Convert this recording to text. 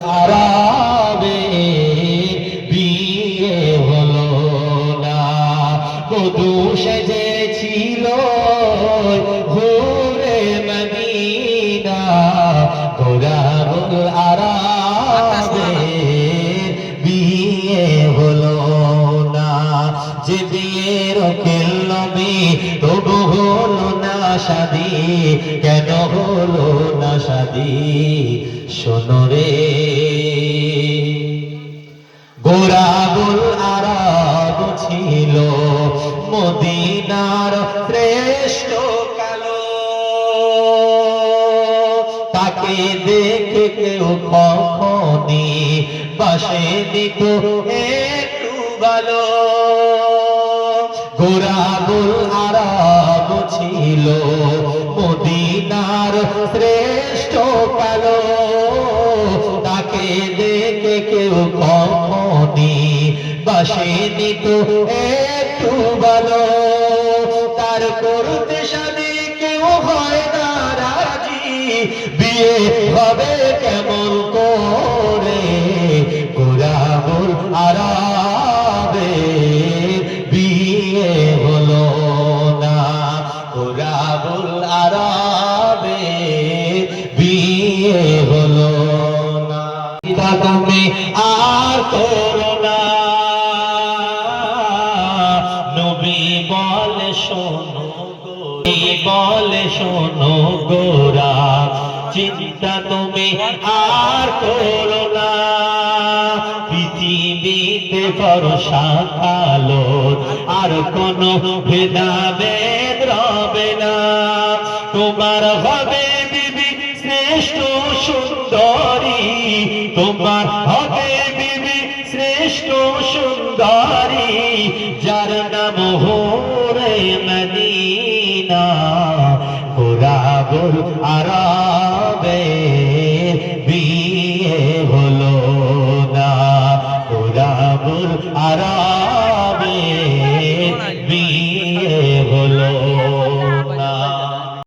Arabe বিয়ে হলো না। বধু সেজেছিল ঘুরে মদিনা। গোরাবুল আরাবে বিয়ে হলো যে বিয়ের কেল নবী, তবু হলো না শাদি। কেন হলো না শাদি? শোনো রে। গোরাবুল আরব ছিল মদিনার শ্রেষ্ঠ কালো। তাকে দেখে কেউ কখনি পাশে দিত একটু ভালো। ছিল মদিনার শ্রেষ্ঠ কালো তাকে দেখে কেউ কখনি বাসে নিত একটু ভালো। তার করতে সাদে কেউ হয় না রাজি। বিয়ে হবে গোরাবুল আরাবে বিয়ে হলো না। তুমি আর করোনা নবী বলে শোনো বলে শোনো গোরা চিন্তা তুমি আর করো না। পৃথিবীতে ভরসা কালো, আর কোনো ভেদাভেদ না তোমার হবে বিবি শ্রেষ্ঠ সুন্দরী। তোমার হবে বিবি শ্রেষ্ঠ সুন্দরী, যার নাম হোরে মদিনা। গোরাবুল আরবে